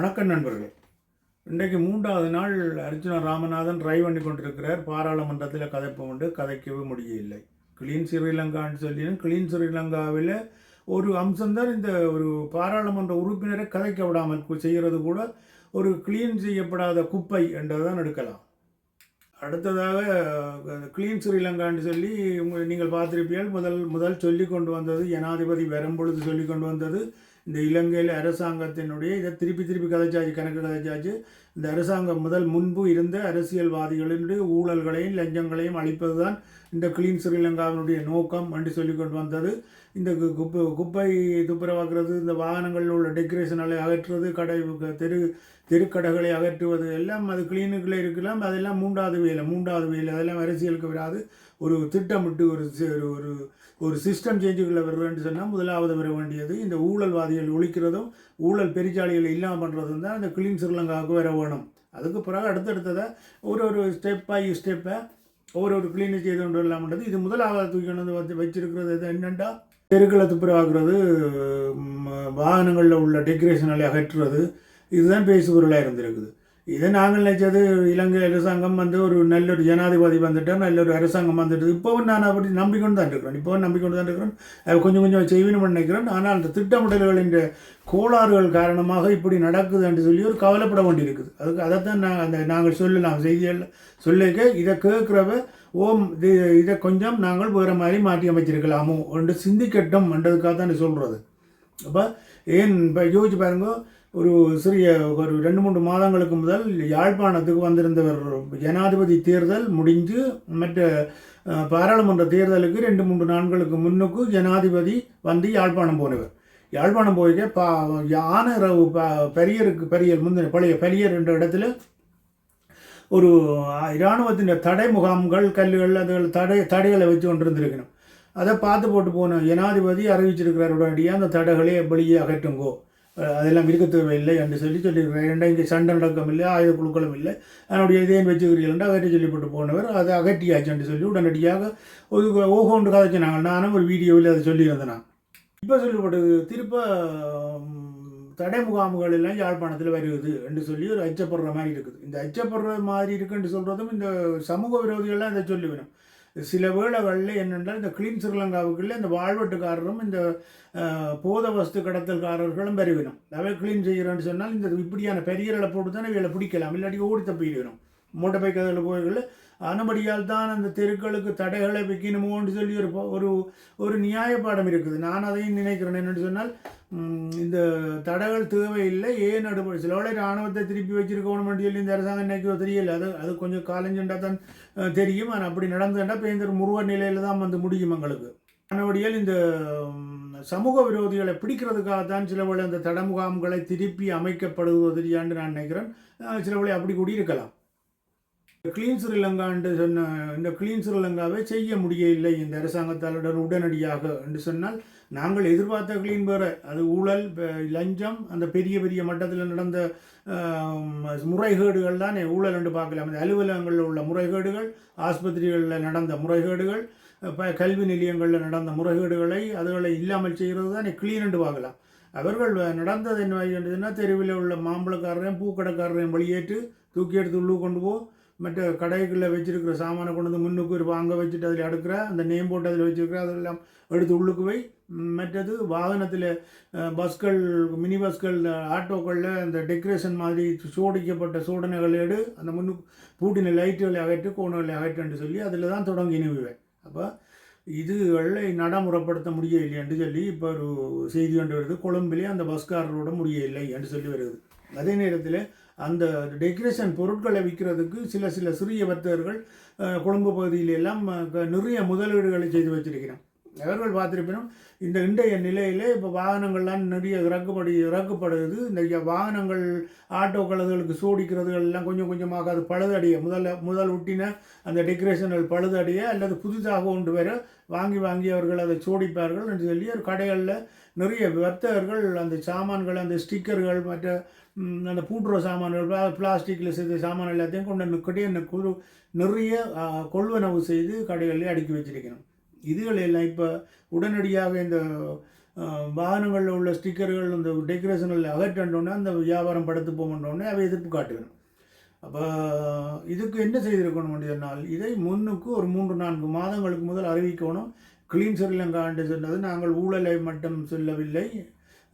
வணக்கம் நண்பர்களே. இன்றைக்கு மூன்றாவது நாள் அர்ஜுன ராமநாதன் ட்ரைவ் பண்ணி கொண்டிருக்கிறார். பாராளுமன்றத்தில் கதைப்பு உண்டு கதைக்கவே முடியவில்லை. கிளீன் ஸ்ரீலங்கான்னு சொல்லி கிளீன் ஸ்ரீலங்காவில் ஒரு அம்சம்தான் இந்த ஒரு பாராளுமன்ற உறுப்பினரை கதைக்க விடாமல் செய்கிறது கூட ஒரு கிளீன் செய்யப்படாத குப்பை என்றதான் எடுக்கலாம். அடுத்ததாக கிளீன் ஸ்ரீலங்கான்னு சொல்லி நீங்கள் பார்த்துருப்பீர்கள். முதல் முதல் சொல்லி கொண்டு வந்தது ஜனாதிபதி வரும்பொழுது சொல்லி கொண்டு வந்தது இந்த இலங்கையில் அரசாங்கத்தினுடைய இதை திருப்பி திருப்பி கதைச்சாச்சு கணக்கு கதைச்சாச்சு. இந்த அரசாங்கம் முதல் முன்பு இருந்த அரசியல்வாதிகளினுடைய ஊழல்களையும் லஞ்சங்களையும் அழிப்பதுதான் இந்த கிளீன் ஸ்ரீலங்காவினுடைய நோக்கம் என்று சொல்லி கொண்டு வந்தது. இந்த கு- குப்பை குப்பை துப்புரவாக்குறது இந்த வாகனங்களில் உள்ள டெக்கரேஷன்களை அகற்றுவது கடை தெரு தெருக்கடைகளை அகற்றுவது எல்லாம் அது கிளீனுக்குள்ளே இருக்கலாம் அதெல்லாம் மூன்றாவது வேலை மூன்றாவது வேலை அதெல்லாம் அரசியலுக்கு வராது. ஒரு திட்டமிட்டு ஒரு ஒரு ஒரு சிஸ்டம் சேஞ்சுக்குள்ளே வருதுன்னு சொன்னால் முதலாவது வர வேண்டியது இந்த ஊழல்வாதிகள் ஒழிக்கிறதும் ஊழல் பெருச்சாளிகளை இல்லாமல் பண்ணுறதும் தான் இந்த கிளீன் ஸ்ரீலங்காவுக்கு வர வேணும். அதுக்கு பிறகு அடுத்தடுத்ததாக ஒரு ஒரு ஸ்டெப் பை ஸ்டெப்பை ஒவ்வொரு ஒரு கிளீனை செய்து கொண்டு வரலாம்ன்றது இது முதலாவது தூக்கி கொண்டு வந்து வச்சு வச்சிருக்கிறது இது என்னென்னா தெருக்களை துப்புரவாக்குறது வாகனங்களில் உள்ள டெக்கரேஷனை அகற்றுறது. இதுதான் பேசுபொருளாக இருந்திருக்குது. இதை நாங்கள் நினைச்சது இலங்கை அரசாங்கம் வந்து ஒரு நல்ல ஒரு ஜனாதிபதி வந்துட்டோம் நல்ல ஒரு அரசாங்கம் வந்துட்டு இப்போவும் நான் அப்படி நம்பிக்கொண்டு தான் இருக்கிறேன். இப்போவும் நம்பிக்கொண்டு தான் இருக்கிறேன் கொஞ்சம் கொஞ்சம் செய்வேன்னு நினைக்கிறேன். ஆனால் அந்த திட்டமிடல்களின் கோளாறுகள் காரணமாக இப்படி நடக்குது என்று சொல்லி ஒரு கவலைப்பட வேண்டியிருக்குது. அதுக்கு அதைத்தான் நான் அந்த நாங்கள் சொல்லலாம் செய்திகள் சொல்லிக்க இதை கேட்குறவ ஓம் இது இதை கொஞ்சம் நாங்கள் வேறு மாதிரி மாற்றி அமைச்சிருக்கலாமோ என்று சிந்திக்கட்டும் என்றதுக்காக தான் சொல்கிறது அப்போ ஏன் இப்போ யோசிச்சு பாருங்க ஒரு சிறிய ஒரு ரெண்டு மூன்று மாதங்களுக்கு முதல் யாழ்ப்பாணத்துக்கு வந்திருந்தவர் ஜனாதிபதி தேர்தல் முடிஞ்சு மற்ற பாராளுமன்ற தேர்தலுக்கு ரெண்டு மூன்று நாட்களுக்கு முன்னுக்கு ஜனாதிபதி வந்து யாழ்ப்பாணம் போனவர். யாழ்ப்பாணம் போய்க்க பா யானை ரவு ப- பெரியருக்கு பெரியர் முந்தின பழைய பெரியர் என்ற இடத்துல ஒரு இராணுவத்தின் தடை முகாம்கள் கல்லுகள் அதுகள் தடை தடைகளை வச்சு கொண்டிருந்திருக்கணும். அதை பார்த்து போட்டு போன ஜனாதிபதி அறிவிச்சிருக்கிறார் உடனடியாக அந்த தடைகளை வெளியே அகற்றுங்கோ. அதெல்லாம் இருக்க தேவையில்லை என்று சொல்லி சொல்லியிருக்கிறார் ஏன்டா இங்கே சண்டை நடக்கம் இல்லை ஆயுத குழுக்களும் இல்லை. அதனுடைய இதயம் வச்சுக்கிறீர்கள் அகற்றி சொல்லிப்பட்டு போனவர் அதை அகற்றியாச்சு என்று சொல்லி உடனடியாக ஒரு ஓஹோன்று கதைச்சு நாங்கள் நானும் ஒரு வீடியோவில் அதை சொல்லியிருந்தேன் நான். இப்போ சொல்லப்பட்டது திருப்ப தடை முகாம்கள் எல்லாம் யாழ்ப்பாணத்தில் வருகிறது என்று சொல்லி ஒரு அச்சப்படுற மாதிரி இருக்குது. இந்த அச்சப்படுற மாதிரி இருக்குன்னு சொல்கிறதும் இந்த சமூக விரோதிகள்லாம் இதை சொல்லி வேணும் சில வேளைகளில் என்னென்றால் இந்த கிளீன் ஸ்ரீலங்காவுக்குள்ள இந்த வாழ்வெட்டுக்காரரும் இந்த போத வஸ்து கடத்தல்காரர்களும் பெறவிடும் அவை க்ளீன் செய்கிறேன்னு சொன்னால் இந்த இப்படியான பெரியர்களை போட்டு தானே இவளை பிடிக்கலாம். இல்லாட்டி ஓடி தப்பிக்கணும் மூட்டை பைக்கதில் போய்கள் அனுமதியால் தான் அந்த தெருக்களுக்கு தடைகளை வைக்கணுமோன்னு சொல்லி ஒரு ஒரு ஒரு நியாயப்பாடம் இருக்குது. நான் அதையும் நினைக்கிறேன். என்னென்னு சொன்னால் இந்த தடைகள் தேவையில்லை. ஏன் நடுபடி சில வேளை ராணுவத்தை திருப்பி வச்சிருக்கணும்னு சொல்லி இந்த அரசாங்கம் நினைக்கோ தெரியல. அது அது கொஞ்சம் காலஞ்சண்டா தான் தெரியும். ஆனால் அப்படி நடந்ததுன்னா இப்போ இந்த முருக நிலையில தான் வந்து முடியும் எங்களுக்கு. மறுபடியில் இந்த சமூக விரோதிகளை பிடிக்கிறதுக்காக தான் சில வேளை தடமுகாம்களை முகாம்களை திருப்பி அமைக்கப்படுவதில்லையான்னு நான் நினைக்கிறேன். சிலவளை சில வேளை அப்படி கூடி இருக்கலாம் கிளீன் ஸ்ரீலங்கான்னு சொன்ன இந்த கிளீன் ஸ்ரீலங்காவை செய்ய முடியவில்லை இந்த அரசாங்கத்தாளுடன் உடனடியாக என்று சொன்னால் நாங்கள் எதிர்பார்த்த கிளீன் வேறு. அது ஊழல் லஞ்சம் அந்த பெரிய பெரிய மட்டத்தில் நடந்த முறைகேடுகள் தானே. ஊழல் என்று பார்க்கலாம். அந்த அலுவலகங்களில் உள்ள முறைகேடுகள் ஆஸ்பத்திரிகளில் நடந்த முறைகேடுகள் இப்போ கல்வி நிலையங்களில் நடந்த முறைகேடுகளை அதுகளை இல்லாமல் செய்கிறது தானே கிளீன் என்று பார்க்கலாம். அவர்கள் நடந்தது என்ன என்றதுன்னா தெருவில் உள்ள மாம்பழக்காரரையும் பூக்கடைக்காரரையும் வெளியேற்று தூக்கி எடுத்து உள்ளு கொண்டு போ மற்ற கடைகளில் வச்சுருக்கிற சாமானை கொண்டு வந்து முன்னுக்கு இருப்போம் அங்கே வச்சுட்டு அதில் அடுக்கிற அந்த நேம் போட்டு அதில் வச்சுருக்கிற அதெல்லாம் எடுத்து உள்ளுக்கு போய் மற்றது வாகனத்தில் பஸ்கள் மினி பஸ்கள் ஆட்டோக்களில் அந்த டெக்கரேஷன் மாதிரி சோடிக்கப்பட்ட சோடனைகள் எடு. அந்த முன்னுக்கு பூட்டின லைட்டுகளை அகற்று கோணங்களை அகற்றுன்னு சொல்லி அதில் தான் தொடங்கி நிறுவுவேன். அப்போ இதுகளை நடைமுறைப்படுத்த முடியவில்லை என்று சொல்லி இப்போ ஒரு செய்தி கொண்டு வருது. கொழும்பிலே அந்த பஸ்காரரோட முடியவில்லை என்று சொல்லி வருது. அதே நேரத்தில் அந்த டெக்கரேஷன் பொருட்களை விற்கிறதுக்கு சில சில சிறிய வர்த்தகர்கள் கொழும்பு பகுதியிலெல்லாம் க- நிறைய முதலீடுகளை செய்து வச்சிருக்கிறான் அவர்கள் பார்த்திருப்பினும் இந்த இன்றைய நிலையிலே இப்போ வாகனங்கள்லாம் நிறைய இறக்குப்படி இறக்கப்படுது. இந்த வாகனங்கள் ஆட்டோ அதுகளுக்கு சோடிக்கிறதுகள் எல்லாம் கொஞ்சம் கொஞ்சமாக அது பழுதடைய முதல்ல முதல் ஒட்டின அந்த டெக்கரேஷன்கள் பழுதடைய அல்லது புதுசாக கொண்டு வர வாங்கி வாங்கி அவர்கள் அதை சோடிப்பார்கள் என்று சொல்லி ஒரு கடைகளில் நிறைய வர்த்தகர்கள் அந்த சாமான்கள் அந்த ஸ்டிக்கர்கள் மற்ற அந்த பூட்டுற சாமான்கள் பிளாஸ்டிக்கில் செய்த சாமான் எல்லாத்தையும் கொண்டு வந்து கட்டி குழு நிறைய கொள்வனவு செய்து கடைகளில் அடுக்கி வச்சிருக்கணும். இதுகள் எல்லாம் இப்போ உடனடியாக இந்த வாகனங்களில் உள்ள ஸ்டிக்கர்கள் இந்த டெக்கரேஷனில் அகற்றோன்னே அந்த வியாபாரம் படுத்து போகணுன்னே அவை எதிர்ப்பு காட்டுவேன் அப்போ இதுக்கு என்ன செய்திருக்கணும் சொன்னால் இதை முன்னுக்கு ஒரு மூன்று நான்கு மாதங்களுக்கு முதல் அறிவிக்கணும். கிளீன் ஸ்ரீலங்கா என்று சொன்னது. நாங்கள் ஊழலை மட்டும் சொல்லவில்லை.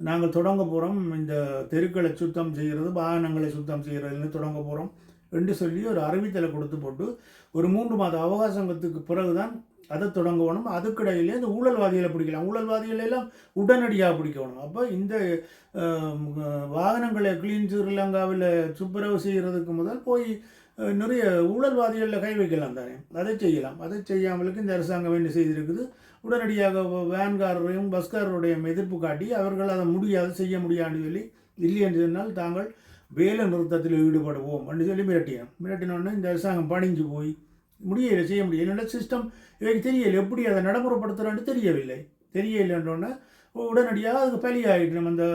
நாங்கள் தொடங்க போகிறோம் இந்த தெருக்களை சுத்தம் செய்கிறது வாகனங்களை சுத்தம் செய்கிறதுன்னு தொடங்க போகிறோம் என்று சொல்லி ஒரு அறிவித்தலை கொடுத்து போட்டு ஒரு மூன்று மாத அவகாசத்துக்கு பிறகுதான் அதை தொடங்கணும். அதுக்கிடையிலே இந்த ஊழல்வாதிகளை பிடிக்கலாம். ஊழல்வாதிகளை எல்லாம் உடனடியாக பிடிக்கணும். அப்போ இந்த வாகனங்களை கிளீன் ஸ்ரீலங்காவில் துப்புரவு செய்கிறதுக்கு முதல் போய் நிறைய ஊழல்வாதிகளில் கை வைக்கலாம் தானே. அதை செய்யலாம். அதை செய்யாமலுக்கு இந்த அரசாங்கம் என்ன செய்திருக்குது? உடனடியாக வேன்காரரையும் பஸ்காரருடையும் எதிர்ப்பு காட்டி அவர்கள் அதை முடியாது செய்ய முடியாதுன்னு சொல்லி இல்லை என்று சொன்னால் தாங்கள் வேலை நிறுத்தத்தில் ஈடுபடுவோம் என்று சொல்லி மிரட்டினோம் மிரட்டினோடனே இந்த அரசாங்கம் பணிஞ்சு போய் முடியலை செய்ய முடியல. என்னோட சிஸ்டம் இவைக்கு தெரியல எப்படி அதை நடைமுறைப்படுத்துகிறான்னு தெரியவில்லை. தெரியலைன்றோடனே உடனடியாக அதுக்கு பலியாகிட்டு நம்ம அந்த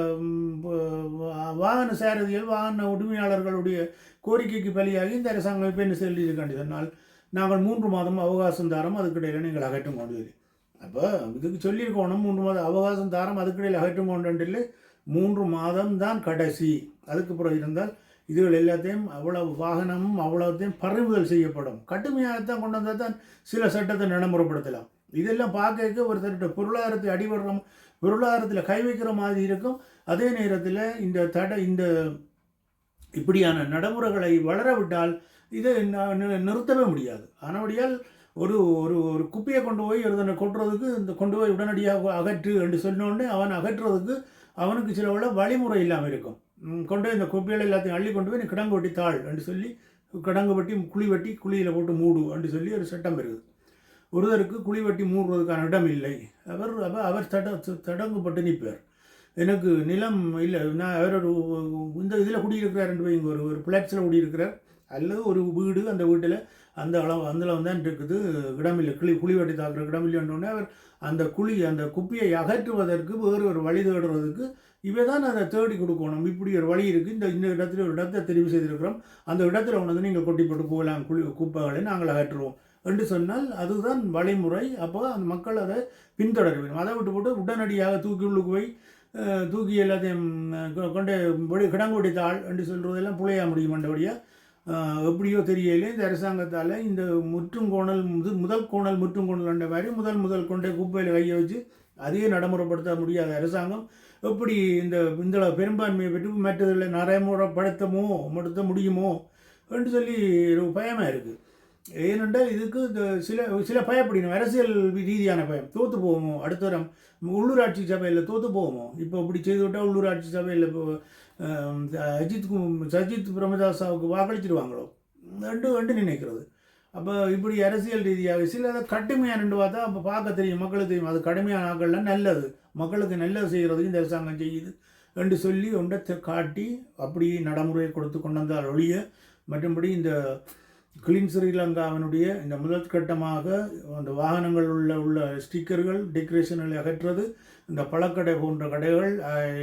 வாகன சாரதிகள் வாகன உரிமையாளர்களுடைய கோரிக்கைக்கு பலியாகி இந்த அரசாங்கம் இப்போ என்ன சொல்லியிருக்காண்டி சொன்னால் நாங்கள் மூன்று மாதம் அவகாசம் தாரம் அதுக்கிடையில் நீங்கள் அகற்றும் கொண்டு அப்போ இதுக்கு சொல்லியிருக்கணும் மூன்று மாதம் அவகாசம் தாரம் அதுக்கிடையில் அகற்றும் கொண்டு மூன்று மாதம் தான் கடைசி. அதுக்கு பிறகு இருந்தால் இதுகள் எல்லாத்தையும் அவ்வளவு வாகனமும் அவ்வளோத்தையும் பறிமுதல் செய்யப்படும். கடுமையாகத்தான் கொண்டு வந்தால் தான் சில சட்டத்தை நடைமுறைப்படுத்தலாம். இதெல்லாம் பார்க்க ஒரு பொருளாதாரத்தை அடிபடுற பொருளாதாரத்தில் கை வைக்கிற மாதிரி இருக்கும். அதே நேரத்தில் இந்த தடை இந்த இப்படியான நடைமுறைகளை வளர விட்டால் இதை நிறுத்தவே முடியாது. ஆனபடியால் ஒரு ஒரு ஒரு குப்பையை கொண்டு போய் ஒருத்தனை கொட்டுறதுக்கு இந்த கொண்டு போய் உடனடியாக அகற்று என்று சொன்னோடனே அவன் அகற்றுறதுக்கு அவனுக்கு சில உள்ள வழிமுறை இல்லாமல் இருக்கும். கொண்டு போய் இந்த குப்பைகளை எல்லாத்தையும் அள்ளி கொண்டு போய் கிடங்கு வெட்டி தாள் என்று சொல்லி கிடங்கு வெட்டி குழி வெட்டி குழியில் போட்டு மூடு என்று சொல்லி ஒரு சட்டம் இருக்குது. ஒருவருக்கு குழி வெட்டி மூடுறதுக்கான இடம் இல்லை. அவர் அவர் அவர் தட தடங்குப்பட்டு நிற்பார். எனக்கு நிலம் இல்லை. நான் அவர் ஒரு இந்த இதில் குடியிருக்கிறார் வைங்க ஒரு ஒரு பிளாட்ஸில் குடியிருக்கிறார். அல்லது ஒரு வீடு அந்த வீட்டில் அந்த அளவு அந்தளவு தான் இருக்குது கிடமில்லை. கிளி குழி வெட்டி தாக்குற கிடமில்லைன்றோடனே அவர் அந்த குழி அந்த குப்பியை அகற்றுவதற்கு வேறு ஒரு வழி தேடுறதுக்கு இவை தான் அதை தேடி கொடுக்கணும். இப்படி ஒரு வழி இருக்குது இந்த இந்த இடத்துல ஒரு இடத்தை தெரிவு செய்திருக்கிறோம். அந்த இடத்துல உனது நீங்கள் கொட்டி போட்டு போகலாம். குழி குப்பைகளை நாங்கள் அகற்றுவோம் என்று சொன்னால் அதுதான் வழிமுறை. அப்போ அந்த மக்கள் அதை பின்தொடர வேண்டும். அதை விட்டு போட்டு உடனடியாக தூக்கி உள்ளுக்கு போய் தூக்கி எல்லாத்தையும் கொண்டு வெடி என்று சொல்கிறதெல்லாம் புழைய முடியும் என்றபடியாக எப்படியோ தெரியல இந்த அரசாங்கத்தால் இந்த முற்றுங்கோணல் முது முதல் கோணல் முற்றுங்கோணல் என்ற மாதிரி முதல் முதல் கொண்டே குப்பையில் கையை வச்சு அதையே நடைமுறைப்படுத்த முடியாத அரசாங்கம் எப்படி இந்த இந்த பெரும்பான்மையை பெற்று மற்றதில் நடைமுறைப்படுத்தமோ படுத்த முடியுமோ என்று சொல்லி பயமாக இருக்குது ஏனென்றால் இதுக்கு இந்த சில சில பயப்படணும் அரசியல் ரீதியான பயம். தோற்று போவோமோ? அடுத்தரம் உள்ளூராட்சி சபையில் தோற்று போவோமோ? இப்போ இப்படி செய்து விட்டால் உள்ளூராட்சி சபையில் இப்போ அஜித் கு- சஜித் பிரமதாசாவுக்கு வாக்களிச்சிருவாங்களோ? ரெண்டு ரெண்டு நினைக்கிறது. அப்போ இப்படி அரசியல் ரீதியாக சில கடுமையாக ரெண்டு பார்த்தா அப்போ பார்க்க தெரியும் மக்களுக்கு தெரியும் அது கடுமையான ஆக்கள்லாம் நல்லது. மக்களுக்கு நல்லது செய்கிறதுக்கு இந்த அரசாங்கம் செய்யுது என்று சொல்லி ஒன்றை காட்டி அப்படி நடைமுறையை கொடுத்து கொண்டு வந்தால் ஒழிய மற்றும்படி இந்த கிளீன் ஸ்ரீலங்காவினுடைய இந்த முதல் கட்டமாக அந்த வாகனங்கள் உள்ள உள்ள ஸ்டிக்கர்கள் டெக்கரேஷன்களை அகற்றுறது இந்த பழக்கடை போன்ற கடைகள்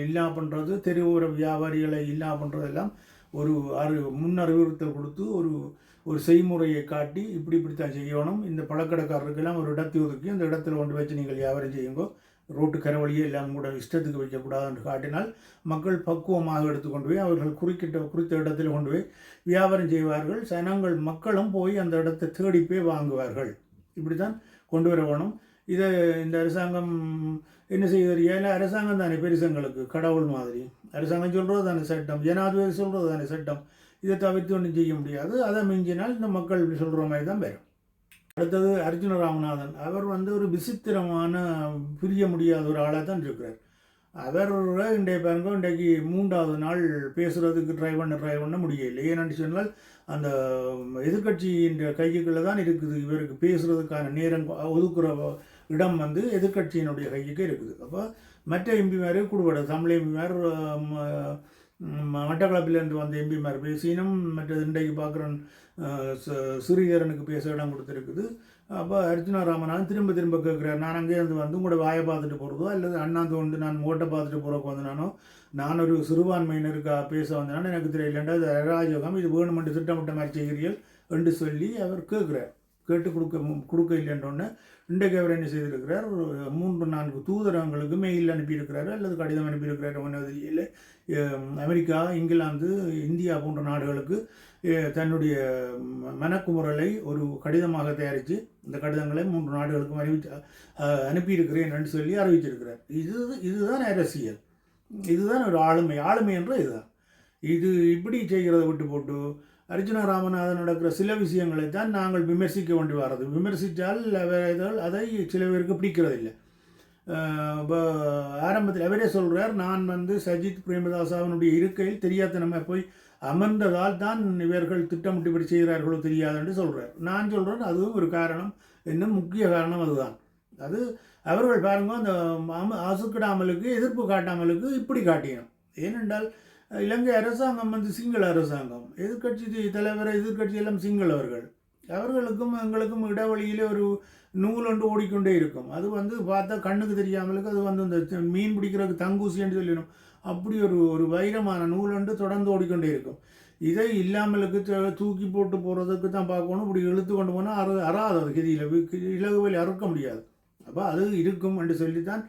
இல்லா பண்ணுறது தெருவோர வியாபாரிகளை இல்லா பண்ணுறதெல்லாம் ஒரு அறி முன் அறிவுறுத்தல் கொடுத்து ஒரு ஒரு செய்முறையை காட்டி இப்படி இப்படித்தான் செய்யணும். இந்த பழக்கடைக்காரருக்கெல்லாம் ஒரு இடத்தை ஒதுக்கி அந்த இடத்துல கொண்டு வச்சு நீங்கள் வியாபாரம் செய்யுங்கோ. ரோட்டு கரவழியே எல்லாம் கூட இஷ்டத்துக்கு வைக்கக்கூடாது என்று காட்டினால் மக்கள் பக்குவமாக எடுத்துக்கொண்டு போய் அவர்கள் குறிக்கிட்ட குறித்த இடத்தில் கொண்டு போய் வியாபாரம் செய்வார்கள். ஜனங்கள் மக்களும் போய் அந்த இடத்தை தேடி போய் வாங்குவார்கள். இப்படி தான் கொண்டு வர வேணும். இதை இந்த அரசாங்கம் என்ன செய்வது ஏன்னா அரசாங்கம் தானே பெருசங்களுக்கு கடவுள் மாதிரி. அரசாங்கம் சொல்கிறது தானே சட்டம். ஜனாதிபதி சொல்கிறது தானே சட்டம். இதை தவிர்த்து ஒன்றும் செய்ய முடியாது. அதை மிஞ்சினால் இந்த மக்கள் சொல்கிற மாதிரி தான் வரும். அடுத்தது அர்ஜுன ராமநாதன். அவர் வந்து ஒரு விசித்திரமான பிரிய முடியாத ஒரு ஆளாக தான் இருக்கிறார். அவர் இன்றைய பாருங்க இன்றைக்கு மூன்றாவது நாள் பேசுகிறதுக்கு ட்ரை பண்ண ட்ரை பண்ண முடியலை. ஏன்னு சொன்னால் அந்த எதிர்க்கட்சியின் கைக்குள்ளே தான் இருக்குது. இவருக்கு பேசுகிறதுக்கான நேரம் ஒதுக்குற இடம் வந்து எதிர்க்கட்சியினுடைய கைக்கு இருக்குது. அப்போ மற்ற எம்பிமாரே கொடுபட தமிழ் எம்பிமார் மட்டக்களப்பிலேருந்து வந்த எம்பிமார் பேசினும் மற்றது இன்றைக்கு பார்க்குறேன் சிறீதரனுக்கு பேச இடம் கொடுத்துருக்குது. அப்போ அர்ஜுனா ராமநாதன் திரும்ப திரும்ப கேட்குறாரு நான் அங்கேருந்து வந்து உங்களோட வாயை பார்த்துட்டு போகிறதோ அல்லது அண்ணாந்து வந்து நான் ஓட்டை பார்த்துட்டு போகிறக்கு வந்தனானோ? நான் ஒரு சிறுபான்மையினருக்கா பேச வந்தனானோ எனக்கு தெரியலண்டா இது அராஜகம் இது வேணுமென்று திட்டமிட்ட மாதிரி செய்கிறீர்கள் என்று சொல்லி அவர் கேட்குறார். கேட்டு கொடுக்க கொடுக்க இல்லைன்றோன்னே இன்றைக்கு அவர் என்ன செய்திருக்கிறார்? மூன்று நான்கு தூதரங்களுக்கு மெயில் அனுப்பியிருக்கிறாரு? அல்லது கடிதம் அனுப்பியிருக்கிறார்? இல்லை. அமெரிக்கா இங்கிலாந்து இந்தியா போன்ற நாடுகளுக்கு தன்னுடைய மனக்குமுறலை ஒரு கடிதமாக தயாரித்து இந்த கடிதங்களை மூன்று நாடுகளுக்கும் அறிவிச்சு அனுப்பியிருக்கிறேன் என்று சொல்லி அறிவிச்சிருக்கிறார் இது இதுதான் அரசியல். இதுதான் ஒரு ஆளுமை. ஆளுமை என்ற இதுதான். இது இப்படி செய்கிறத விட்டு போட்டு அர்ஜுன ராமநாதன் நடக்கிற சில விஷயங்களை தான் நாங்கள் விமர்சிக்க வேண்டி வர்றது. விமர்சித்தால் அவர்கள் அதை சில பேருக்கு பிடிக்கிறதில்லை. இப்போ ஆரம்பத்தில் அவரே சொல்கிறார் நான் வந்து சஜித் பிரேமதாசாவினுடைய இருக்கையில் தெரியாதனமாக போய் அமர்ந்ததால் தான் இவர்கள் திட்டமிட்டு இப்படி செய்கிறார்களோ தெரியாதுன்னு சொல்கிறார் நான் சொல்கிறேன் அதுவும் ஒரு காரணம் இன்னும் முக்கிய காரணம் அதுதான். அது அவர்கள் பாருங்க அந்த அம- அசுக்கிடாமலுக்கு எதிர்ப்பு காட்டாமலுக்கு இப்படி காட்டினோம். ஏனென்றால் இலங்கை அரசாங்கம் வந்து சிங்கள அரசாங்கம். எதிர்க்கட்சி தலைவர் எதிர்க்கட்சி எல்லாம் சிங்களவர்கள் அவர்களுக்கும் எங்களுக்கும் இடைவெளியிலே ஒரு நூல் ஒன்று ஓடிக்கொண்டே இருக்கும். அது வந்து பார்த்தா கண்ணுக்கு தெரியாமலுக்கு அது வந்து இந்த மீன் பிடிக்கிறதுக்கு தங்கூசின்னு சொல்லிடும். அப்படி ஒரு ஒரு வைரமான நூல் ஒன்று தொடர்ந்து ஓடிக்கொண்டே இருக்கும். இதை இல்லாமலுக்கு த- தூக்கி போட்டு போகிறதுக்கு தான் பார்க்கணும். இப்படி இழுத்து கொண்டு போனால் அற அறாது அது கதியில். இலகுவில் அறுக்க முடியாது. அப்போ அது இருக்கும் என்று சொல்லித்தான்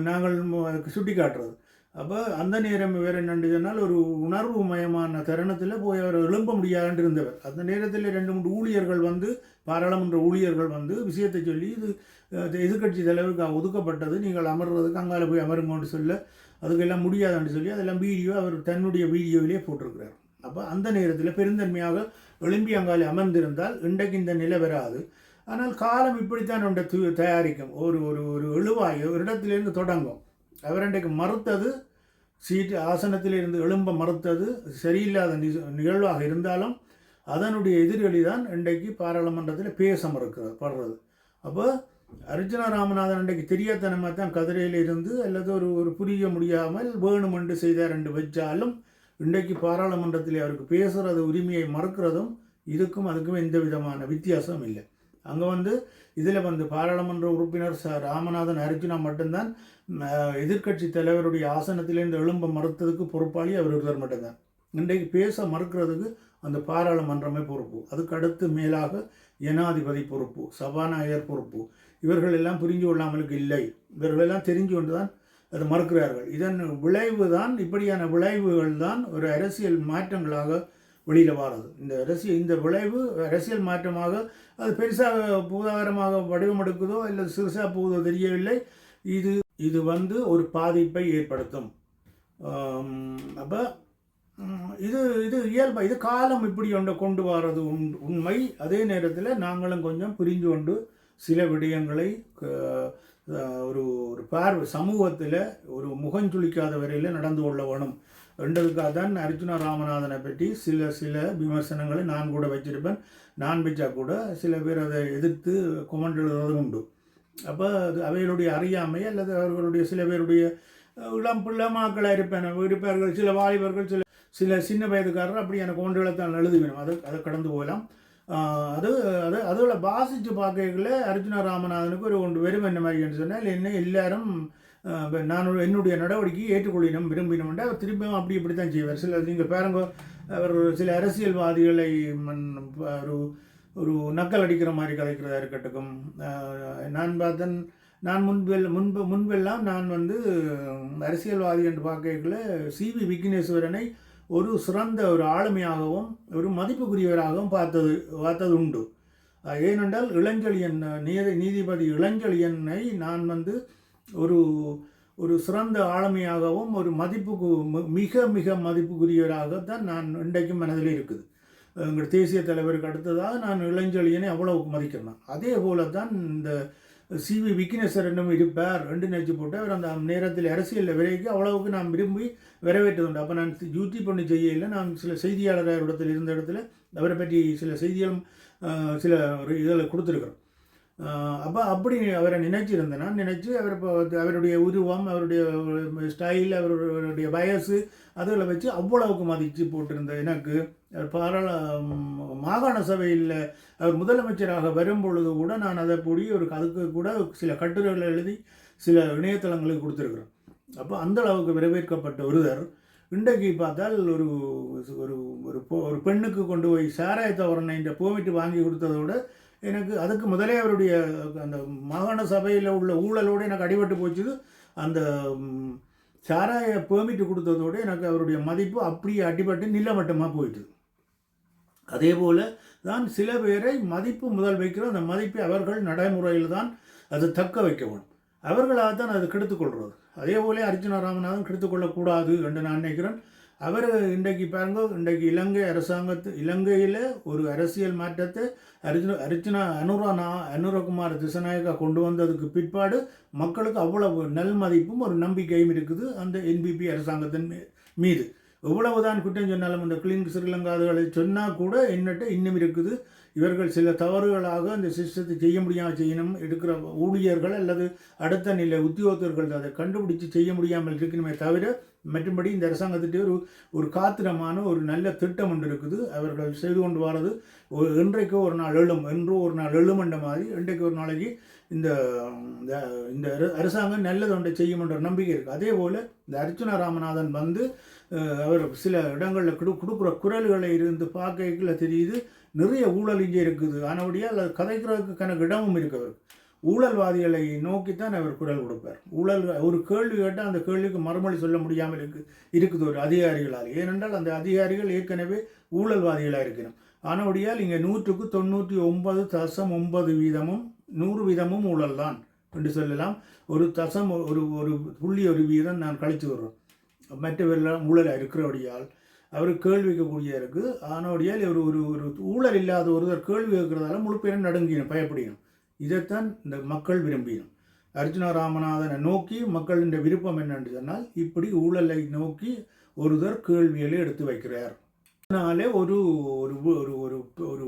நாங்கள் சுட்டி காட்டுறது அப்போ அந்த நேரம் வேறு என்னன்னு சொன்னால் ஒரு உணர்வு மயமான தருணத்தில் போய் அவர் எழும்ப முடியாதுன்னு இருந்தவர். அந்த நேரத்தில் ரெண்டு மூன்று ஊழியர்கள் வந்து பாராளுமன்ற ஊழியர்கள் வந்து விஷயத்தை சொல்லி இது எதிர்கட்சி எதிர்க்கட்சி தலைவருக்கு ஒதுக்கப்பட்டது நீங்கள் அமர்றதுக்கு அங்கால போய் அமருங்கன்னு சொல்ல அதுக்கெல்லாம் முடியாதுன்னு சொல்லி அதெல்லாம் வீடியோ அவர் தன்னுடைய வீடியோவிலே போட்டிருக்கிறார். அப்போ அந்த நேரத்தில் பெருந்தன்மையாக எழும்பி அங்காலே அமர்ந்திருந்தால் இன்றைக்கு இந்த நிலை வராது. ஆனால் காலம் இப்படித்தான் ஒன்றை தயாரிக்கும். ஒரு ஒரு ஒரு எழுவாய் ஒரு இடத்துலேருந்து தொடங்கும். அவர் இன்றைக்கு மறுத்தது சீட்டு ஆசனத்திலிருந்து எழும்ப மறுத்தது சரியில்லாத நிகழ்வாக இருந்தாலும் அதனுடைய எதிரொலி தான் இன்றைக்கு பாராளுமன்றத்தில் பேச மறுக்கிறது படுறது. அப்போ அர்ஜுனா ராமநாதன் இன்றைக்கு தெரியாதனமாக தான் கதிரையில் இருந்து அல்லது ஒரு ஒரு புரிய முடியாமல் வேணுமென்று செய்தார் என்று வச்சாலும் இன்றைக்கு பாராளுமன்றத்தில் அவருக்கு பேசுகிறது உரிமையை மறுக்கிறதும் இதுக்கும் அதுக்கும் எந்த விதமான வித்தியாசம் இல்லை. அங்கே வந்து இதில் வந்து பாராளுமன்ற உறுப்பினர் ச ராமநாதன் அர்ஜுனா மட்டும்தான் எதிர்க்கட்சி தலைவருடைய ஆசனத்திலேருந்து எழும்ப மறுத்ததுக்கு பொறுப்பாளி அவர் ஒருவர் மட்டும்தான். இன்றைக்கு பேச மறுக்கிறதுக்கு அந்த பாராளுமன்றமே பொறுப்பு. அதுக்கு அடுத்து மேலாக ஜனாதிபதி பொறுப்பு சபாநாயகர் பொறுப்பு. இவர்கள் எல்லாம் புரிஞ்சு கொள்ளாமலுக்கு இல்லை. இவர்களெல்லாம் தெரிஞ்சு கொண்டு தான் அதை மறுக்கிறார்கள். இதன் விளைவு தான் இப்படியான விளைவுகள் தான் ஒரு அரசியல் மாற்றங்களாக வெளியில் வாரது. இந்த அரசியல் இந்த விளைவு அரசியல் மாற்றமாக அது பெருசாக பூதாகரமாக வடிவமெடுக்குதோ இல்லை சிறுசாக போகுதோ தெரியவில்லை. இது இது வந்து ஒரு பாதிப்பை ஏற்படுத்தும். அப்போ இது இது இயல்பு இது காலம் இப்படி ஒன்றை கொண்டு வர்றது உண் உண்மை. அதே நேரத்தில் நாங்களும் கொஞ்சம் பிரிஞ்சு கொண்டு சில விடயங்களை க- ஒரு ஒரு பார்வை சமூகத்தில் ஒரு முகஞ்சுளிக்காத வரையில் நடந்து கொள்ள வேணும். ரெண்டதுக்காக தான் அர்ஜுன ராமநாதனை பற்றி சில சில விமர்சனங்களை நான் கூட வச்சிருப்பேன். நான் வச்சா கூட சில பேர் அதை எதிர்த்து கொமெண்ட் எழுதுவதும் உண்டு. அப்போ அது அவைகளுடைய அறியாமை அல்லது அவர்களுடைய சில பேருடைய இளம் பிள்ளமாக்களாக இருப்பேன் இருப்பார்கள் சில வாலிபர்கள் சில சில சின்ன வயதுக்காரர் அப்படி எனக்கு ஒன்றுகளை தான் எழுதுவேணும் அதை அதை கடந்து போகலாம். அது அது அதில் வாசித்து பார்க்கல அர்ஜுன ராமநாதனுக்கு ஒரு ஒன்று வெறும் என்ன மாதிரி என்று சொன்னால் என்ன எல்லாரும் நான் என்னுடைய நடவடிக்கையை ஏற்றுக்கொள்ளினோம் விரும்பினோம் அவர் திரும்பியும் அப்படி இப்படி தான் செய்வார். சில நீங்கள் பாருங்க அவர் சில அரசியல்வாதிகளை ஒரு ஒரு நக்கல் அடிக்கிற மாதிரி கதைக்கிறதா இருக்கட்டும். நான் பார்த்தன் நான் முன்பெல் முன்பு முன்பெல்லாம் நான் வந்து அரசியல்வாதி என்று பார்க்கல சிவி விக்னேஸ்வரனை ஒரு சிறந்த ஒரு ஆளுமையாகவும் ஒரு மதிப்புக்குரியவராகவும் பார்த்தது பார்த்தது உண்டு. ஏனென்றால் இளஞ்செழியன் நீதி நீதிபதி இளஞ்செழியனை நான் வந்து ஒரு ஒரு சிறந்த ஆளுமையாகவும் ஒரு மதிப்புக்கு மிக மிக மதிப்புக்குரியவராகத்தான் நான் இன்றைக்கும் மனதில் இருக்குது. எங்கள் தேசிய தலைவருக்கு அடுத்ததாக நான் இளஞ்செழியனை அவ்வளவு மதிக்கிறேன். அதே போல தான் இந்த சி வி விக்னேஸ்வர் என்னும் இருப்பார் ரெண்டு நினைச்சு போட்டு அவர் அந்த நேரத்தில் அரசியலில் விலைக்கு அவ்வளவுக்கு நான் விரும்பி வரவேற்றதுண்டு. அப்போ நான் ஜூத்தி பண்ணி செய்யல நான் சில செய்தியாளர் இடத்துல இருந்த இடத்துல அவரை பற்றி சில செய்திகளும் சில ஒரு இதில் கொடுத்துருக்குறோம். அப்போ அப்படி அவரை நினைச்சிருந்தேன் நான் நினச்சி அவர் இப்போ அவருடைய உருவம் அவருடைய ஸ்டைல் அவருடைய வயசு அதில் வச்சு அவ்வளவுக்கு மதித்து போட்டிருந்த எனக்கு பாராள மாகாண சபையில் அவர் முதலமைச்சராக வரும் பொழுது கூட நான் அதை போடி ஒரு அதுக்கு கூட சில கட்டுரைகளை எழுதி சில இணையதளங்களுக்கு கொடுத்துருக்குறேன் அப்போ அந்த அளவுக்கு வரவேற்கப்பட்ட ஒருவர் இன்றைக்கு பார்த்தால் ஒரு ஒரு ஒரு பொ- ஒரு பெண்ணுக்கு கொண்டு போய் சாராய தவறனை இந்த போமிட்டு வாங்கி கொடுத்ததோட எனக்கு அதுக்கு முதலே அவருடைய அந்த மாகாண சபையில் உள்ள ஊழலோடு எனக்கு அடிபட்டு போச்சுது. அந்த சாராய பெர்மிட் கொடுத்ததோடு எனக்கு அவருடைய மதிப்பு அப்படியே அடிபட்டு நிலமட்டமாக போயிட்டு அதே போல் தான் சில பேரை மதிப்பு முதல் வைக்கிறோம். அந்த மதிப்பை அவர்கள் நடைமுறையில் தான் அது தக்க வைக்க வேணும் அவர்களாக தான் அது கெடுத்துக்கொள்கிறது அதே போல அர்ஜுன ராமநாதன் கெடுத்துக்கொள்ளக்கூடாது என்று நான் நினைக்கிறேன். அவர் இன்றைக்கு பாருங்க இன்றைக்கு இலங்கை அரசாங்கத்து இலங்கையில் ஒரு அரசியல் மாற்றத்தை அர்ஜுன அர்ஜுனா அனுரா நா அனுரகுமார் திசநாயகா கொண்டு வந்ததுக்கு பிற்பாடு மக்களுக்கு அவ்வளவு நல் மதிப்பும் ஒரு நம்பிக்கையும் இருக்குது அந்த என்பிபி அரசாங்கத்தின் மீது. எவ்வளவுதான் குற்றம் சொன்னாலும் அந்த கிளீன் ஸ்ரீலங்காதுகளை சொன்னால் கூட என்னட்டு இன்னும் இருக்குது. இவர்கள் சில தவறுகளாக அந்த சிஸ்டத்தை செய்ய முடியாமல் செய்யணும். எடுக்கிற ஊழியர்கள் அல்லது அடுத்த நிலை உத்தியோகத்தர்கள் அதை கண்டுபிடிச்சு செய்ய முடியாமல் இருக்கணுமே தவிர மற்றும்படி இந்த அரசாங்கத்திட்டே ஒரு ஒரு காத்திரமான ஒரு நல்ல திட்டம் ஒன்று இருக்குது. அவர்கள் செய்து கொண்டு வரது. ஒரு இன்றைக்கு ஒரு நாள் எழும் என்றோ ஒரு நாள் எழுமன்ற மாதிரி இன்றைக்கு ஒரு நாளைக்கு இந்த இந்த- இந்த அரசாங்கம் நல்லது ஒன்றை செய்யும் என்ற நம்பிக்கை இருக்குது அதே போல் இந்த அர்ச்சுனா ராமநாதன் வந்து அவர் சில இடங்களில் கொடு கொடுக்குற குரல்களை இருந்து பார்க்கல தெரியுது நிறைய ஊழல் இங்கே இருக்குது. ஆனபடியால் அது கதைக்கிறதுக்கு கணக்கு இடமும் இருக்கு அவர் ஊழல்வாதிகளை நோக்கித்தான் அவர் குரல் கொடுப்பார். ஊழல் ஒரு கேள்வி கேட்டால் அந்த கேள்விக்கு மறுமொழி சொல்ல முடியாமல் இருக்கு இருக்குது ஒரு அதிகாரிகளால். ஏனென்றால் அந்த அதிகாரிகள் ஏற்கனவே ஊழல்வாதிகளாக இருக்கணும் ஆனபடியால் இங்கே நூற்றுக்கு தொண்ணூற்றி ஒன்பது தசம் ஒன்பது வீதமும் நூறு வீதமும் ஊழல் தான் என்று சொல்லலாம். ஒரு தசம் ஒரு ஒரு புள்ளி ஒரு வீதம் நான் கழித்து வர்றோம் மற்றவர்களெல்லாம் ஊழலாக இருக்கிறபடியால் அவர் கேள்வி கேட்கக்கூடிய இருக்குது ஆனோடியால் இவர் ஒரு ஒரு ஊழல் இல்லாத ஒருவர் கேள்வி கேட்கறதால முழு பேரும் நடுங்கினும் பயப்படினும் இதைத்தான் இந்த மக்கள் விரும்பினோம் அர்ஜுன ராமநாதனை நோக்கி மக்களின் விருப்பம் என்னென்று சொன்னால் இப்படி ஊழலை நோக்கி ஒருவர் கேள்விகளை எடுத்து வைக்கிறார். அதனாலே ஒரு ஒரு ஒரு ஒரு ஒரு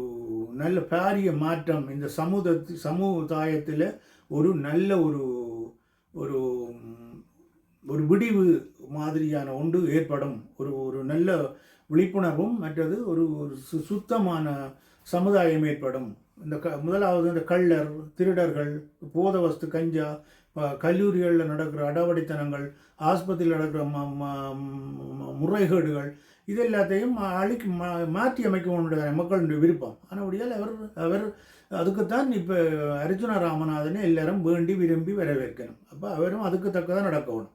நல்ல பாரிய மாற்றம் இந்த சமுத சமுதாயத்தில் ஒரு நல்ல ஒரு ஒரு ஒரு விடிவு மாதிரியான ஒன்று ஏற்படும். ஒரு ஒரு நல்ல விழிப்புணர்வும் மற்றது ஒரு ஒரு சு- சுத்தமான சமுதாயம் ஏற்படும். இந்த க முதலாவது இந்த கள்ளர் திருடர்கள் போதவஸ்து கஞ்சா கல்லூரிகளில் நடக்கிற அடவடித்தனங்கள் ஆஸ்பத்திரியில் நடக்கிற ம- ம- முறைகேடுகள் இது எல்லாத்தையும் அழிக்க மா- மாற்றி அமைக்க மக்களுடைய விருப்பம். ஆனபடியால் அவர் அவர் அதுக்குத்தான் இப்போ அர்ஜுன ராமநாதனை எல்லாரும் வேண்டி விரும்பி வரவேற்கணும். அப்போ அவரும் அதுக்கு தக்கதான் நடக்கணும்.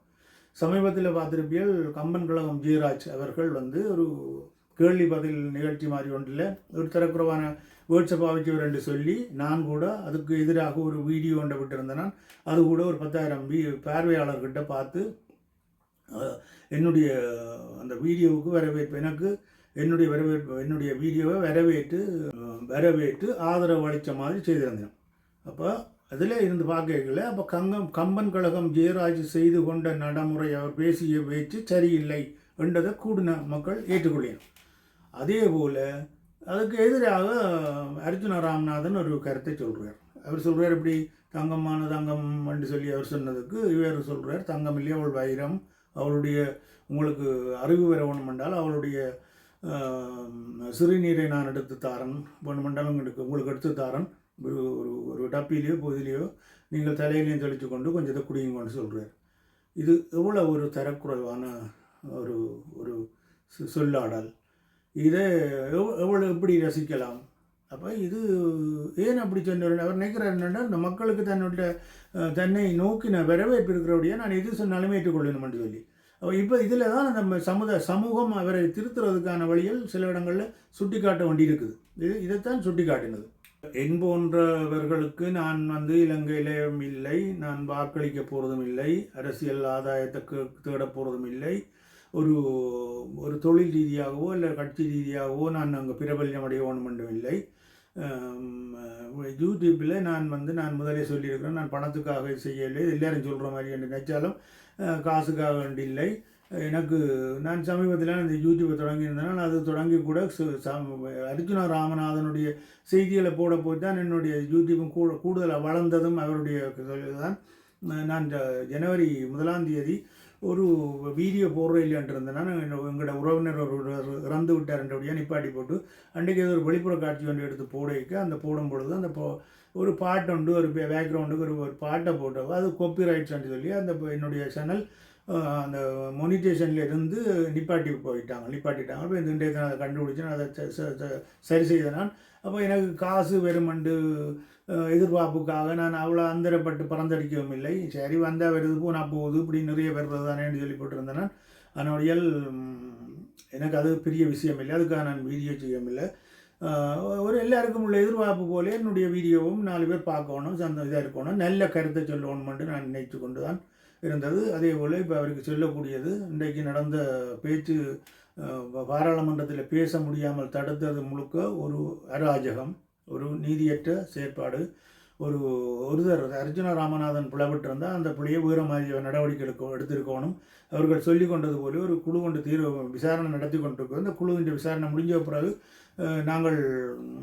சமீபத்தில் பார்த்திருப்பியல் கம்பன் கழகம் ஜீராஜ் அவர்கள் வந்து ஒரு கேள்வி பதில் நிகழ்ச்சி மாதிரி ஒன்றில் ஒரு தரக்குறவான வேர்ட்ஸை பாவிச்சவர் என்று சொல்லி நான் கூட அதுக்கு எதிராக ஒரு வீடியோ ஒன்றை விட்டிருந்தேன். நான். அது கூட ஒரு பத்தாயிரம் வீ பார்வையாளர்கிட்ட பார்த்து என்னுடைய அந்த வீடியோவுக்கு வரவேற்பு எனக்கு என்னுடைய வரவேற்பு என்னுடைய வீடியோவை வரவேற்று வரவேற்று ஆதரவு அளித்த மாதிரி செய்திருந்தேன். அப்போ அதில் இருந்து பார்க்கல அப்போ கங்கம் கம்பன் கழகம் ஜெயராஜ் செய்து கொண்ட நடைமுறை அவர் பேசிய பேச்சு சரியில்லை என்றதை கூடின மக்கள் ஏற்றுக்கொள்ளினர் அதே போல் அதுக்கு எதிராக அர்ஜுன ராமநாதன் ஒரு கருத்தை சொல்கிறார் அவர் சொல்கிறார் இப்படி தங்கமான தங்கம் என்று சொல்லி அவர் சொன்னதுக்கு இவர் சொல்கிறார் தங்கம் இல்லையே அவள் வைரம் அவளுடைய உங்களுக்கு அறிவு வர வேணும் என்றால் அவளுடைய சிறுநீரை நான் எடுத்து தாரன். வேணுமென்றாலும் உங்களுக்கு உங்களுக்கு எடுத்து தாரன். ஒரு ஒரு ஒரு டப்பிலேயோ பொதிலையோ நீங்கள் தலையிலையும் தெளித்து கொண்டு கொஞ்சம் இதை குடியுங்கன்னு சொல்கிறார் இது எவ்வளோ ஒரு தரக்குறைவான ஒரு ஒரு சொ- சொல்லாடல். இதை எவ்வளோ எப்படி ரசிக்கலாம்? அப்போ இது ஏன் அப்படி சொன்னார்? அவர் நினைக்கிறார் என்னென்னா இந்த மக்களுக்கு தன்னுடைய தன்னை நோக்கின வரவேற்பு இருக்கிறபடியே நான் எது சொன்னாலுமே என்று சொல்லி. இப்போ இதில் தான் நம்ம சமுதாய சமூகம் அவரை திருத்துறதுக்கான வழியில் சில இடங்களில் சுட்டி காட்ட வேண்டியிருக்குது. இது இதைத்தான் சுட்டி காட்டினது என் போன்றவர்களுக்கு நான் வந்து இலங்கையிலேயும் இல்லை நான் வாக்களிக்க போகிறதும் இல்லை அரசியல் ஆதாயத்தை தேட தேடப் போகிறதும் இல்லை. ஒரு ஒரு தொழில் ரீதியாகவோ இல்லை கட்சி ரீதியாகவோ நான் அங்கே பிரபல்யம் அடைய வேண்டும் இல்லை. யூடியூப்பில் நான் வந்து நான் முதலே சொல்லியிருக்கிறேன். நான் பணத்துக்காக செய்யலை. எல்லோரும் சொல்கிற மாதிரி என்று நினச்சாலும் காசுக்காக வேண்டி இல்லை. எனக்கு நான் சமீபத்தில் இந்த யூடியூப்பை தொடங்கியிருந்தேன் அது தொடங்கி கூட சு- ராமநாதனுடைய செய்திகளை போட போய் தான் என்னுடைய யூடியூப்பும் கூட கூடுதலாக வளர்ந்ததும் அவருடைய தான். நான் ஜனவரி முதலாம் தேதி ஒரு வீடியோ போடுற இல்லைன்ட்டு இருந்தேன். எங்களோட உறவினர் ஒருவர் இறந்து விட்டார் என்றபடியாக நிப்பாட்டி போட்டு அன்றைக்கு ஏதோ ஒரு வெளிப்புற காட்சி ஒன்று எடுத்து போட அந்த போடும் பொழுது அந்த போ ஒரு பாட்டு உண்டு ஒரு பேக்ரவுண்டுக்கு ஒரு ஒரு பாட்டை போட்டோ அது காப்பி சொல்லி அந்த என்னுடைய சேனல் அந்த மொனிடேஷனில் இருந்து நிப்பாட்டி போயிட்டாங்க. நிப்பாட்டிட்டாங்க. அப்போ இந்த இன்றைய அதை கண்டுபிடிச்சு நான் அதை ச- சரி செய்த நான். அப்போ எனக்கு காசு வெறுமண்டு எதிர்பார்ப்புக்காக நான் அவ்வளோ அந்தரப்பட்டு பறந்தடிக்கவும் இல்லை. சரி வந்தால் வருது போனால் போகுது? இப்படி நிறைய வர்றது தானேன்னு சொல்லி போட்டிருந்தேன் அதனுடைய எனக்கு அது பெரிய விஷயம் இல்லை. அதுக்காக நான் வீடியோ செய்யவில்லை ஒரு எல்லாருக்கும் உள்ள எதிர்பார்ப்பு போல என்னுடைய வீடியோவும் நாலு பேர் பார்க்கணும் சந்த இதாக இருக்கணும். நல்ல கருத்தை சொல்லணும்னு நான் நினைத்து கொண்டு தான் இருந்தது. அதே போல் இப்போ அவருக்கு சொல்லக்கூடியது இன்றைக்கு நடந்த பேச்சு பாராளுமன்றத்தில் பேச முடியாமல் தடுத்தது முழுக்க ஒரு அராஜகம். ஒரு நீதியற்ற செயற்பாடு. ஒரு ஒருதர் அர்ஜுன ராமநாதன் புலப்பட்டிருந்தால் அந்த பிள்ளையை வேறு மாதிரி நடவடிக்கை எடுக்க எடுத்திருக்கணும். அவர்கள் சொல்லி கொண்டது போல ஒரு குழு கொண்டு தீர்வு விசாரணை நடத்தி கொண்டிருக்கிறோம் அந்த குழுவின் விசாரணை முடிஞ்ச பிறகு நாங்கள்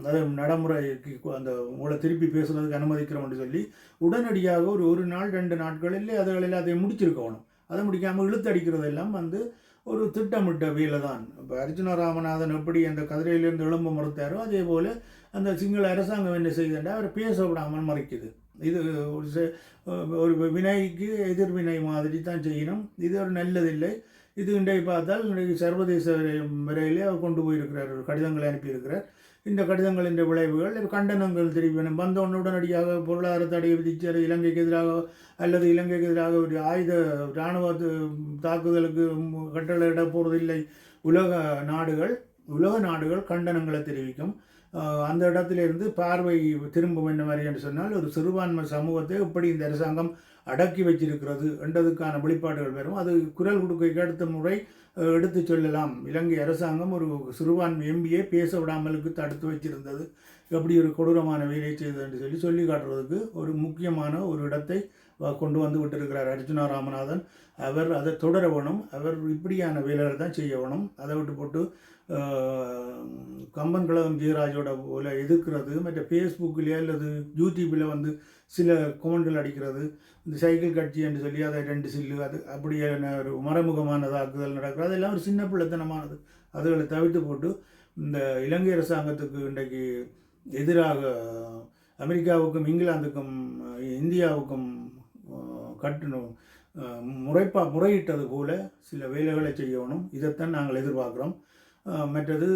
அதை நடைமுறைக்கு அந்த உங்களை திருப்பி பேசுகிறதுக்கு அனுமதிக்கிறோம் என்று சொல்லி உடனடியாக ஒரு ஒரு நாள் ரெண்டு நாட்களில் அதுகளில் அதை முடிச்சிருக்கணும். அதை முடிக்காமல் இழுத்தடிக்கிறது எல்லாம் வந்து ஒரு திட்டமிட்ட வேலை தான் இப்போ அர்ஜுன ராமநாதன் எப்படி அந்த கதிரையிலிருந்து எழும்ப மறுத்தாரோ அதே போல் அந்த சிங்கள அரசாங்கம் என்ன செய்யுதுன்னா அவர் பேச விடாமல் மறைக்குது. இது ஒரு ஒரு வினைக்கு எதிர்வினை மாதிரி தான் செய்யணும். இது ஒரு நல்லதில்லை. இது இன்றைக்கு பார்த்தால் இன்றைக்கு சர்வதேச வரையிலே அவர் கொண்டு போயிருக்கிறார். ஒரு கடிதங்களை அனுப்பியிருக்கிறார். இந்த கடிதங்களின் விளைவுகள் கண்டனங்கள் தெரிவிக்கணும். வந்தவுடனே உடனடியாக பொருளாதார தடையை விதிச்சு இலங்கைக்கு எதிராக அல்லது இலங்கைக்கு எதிராக ஒரு ஆயுத இராணுவ தாக்குதலுக்கு கட்டளையிட போவதில்லை உலக நாடுகள் உலக நாடுகள் கண்டனங்களை தெரிவிக்கும். அந்த இடத்திலிருந்து பார்வை திரும்பும் என்ன மாதிரி என்று சொன்னால் ஒரு சிறுபான்மை சமூகத்தை எப்படி இந்த அரசாங்கம் அடக்கி வச்சிருக்கிறது என்றதுக்கான வெளிப்பாடுகள் வரும் அது குரல் கொடுக்க அடுத்த முறை எடுத்து எடுத்துச் சொல்லலாம். இலங்கை அரசாங்கம் ஒரு சிறுபான்மை எம்பியை பேச விடாமலுக்கு தடுத்து வச்சிருந்தது. எப்படி ஒரு கொடூரமான வேலையை செய்தது என்று சொல்லி சொல்லி காட்டுறதுக்கு ஒரு முக்கியமான ஒரு இடத்தை கொண்டு வந்து விட்டிருக்கிறார் அர்ஜுனா ராமநாதன். அவர் அதை தொடரவனும் அவர் இப்படியான வேலைகள் தான் செய்யவணும். அதை விட்டு போட்டு கம்பன்களம் கம்பன் கழகம் ஜெயராஜோட போல எதிர்க்கிறது மற்ற ஃபேஸ்புக்கிலேயே அல்லது யூடியூப்பில் வந்து சில கோண்டுகள் அடிக்கிறது. இந்த சைக்கிள் கட்சி என்று சொல்லி அதை ரெண்டு சில்லு அது அப்படியான ஒரு மறைமுகமான தாக்குதல் நடக்கிறது. அதெல்லாம் ஒரு சின்ன பிள்ளைத்தனமானது. அதுகளை தவிர்த்து போட்டு இந்த இலங்கை அரசாங்கத்துக்கு இன்றைக்கு எதிராக அமெரிக்காவுக்கும் இங்கிலாந்துக்கும் இந்தியாவுக்கும் கட்டணும். முறைப்பா முறையிட்டது போல சில வேலைகளை செய்யணும். இதைத்தான் நாங்கள் எதிர்பார்க்குறோம். மற்றது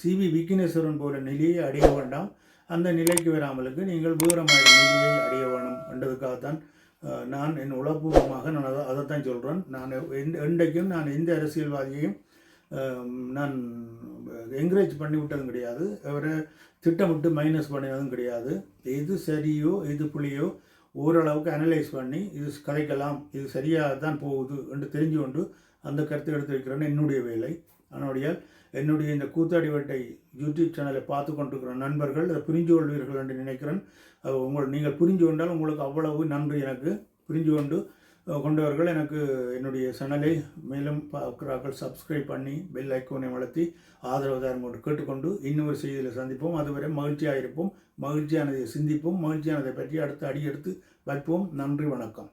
சிவி விக்கினேஸ்வரன் போல நிலையை அடைய வேண்டாம். அந்த நிலைக்கு வராமலுக்கு நீங்கள் வேறமான நிலையை அடைய வேணும் என்றதுக்காகத்தான் நான் என் உளப்பூர்வமாக நான் அதை அதைத்தான் சொல்கிறேன் நான் எந்த என்றைக்கும் நான் எந்த அரசியல்வாதியையும் நான் என்கரேஜ் பண்ணி விட்டதும் கிடையாது. அவரை திட்டமிட்டு மைனஸ் பண்ணினதும் கிடையாது. எது சரியோ எது புள்ளியோ ஓரளவுக்கு அனலைஸ் பண்ணி இது கதைக்கலாம் இது சரியாக தான் போகுது என்று தெரிஞ்சு கொண்டு அந்த கருத்தை எடுத்து வைக்கிறேன்னு என்னுடைய வேலை. அதனுடைய என்னுடைய இந்த கூத்தாடி வேட்டை யூடியூப் சேனலை பார்த்து கொண்டிருக்கிற நண்பர்கள் அதை புரிஞ்சு கொள்வீர்கள் என்று நினைக்கிறேன். உங்கள் நீங்கள் புரிஞ்சு கொண்டால் உங்களுக்கு அவ்வளவு நன்றி எனக்கு. புரிஞ்சு கொண்டு கொண்டவர்கள் எனக்கு என்னுடைய சேனலை மேலும் பார்க்கிறார்கள் சப்ஸ்கிரைப் பண்ணி பெல் ஐக்கோனை வளர்த்தி ஆதரவு தரும் கேட்டுக்கொண்டு இன்னொரு செய்தியில் சந்திப்போம். அதுவரை மகிழ்ச்சியாக இருப்போம். மகிழ்ச்சியானதை சிந்திப்போம். மகிழ்ச்சியானதை பற்றி அடுத்து அடியெடுத்து வைப்போம். நன்றி வணக்கம்.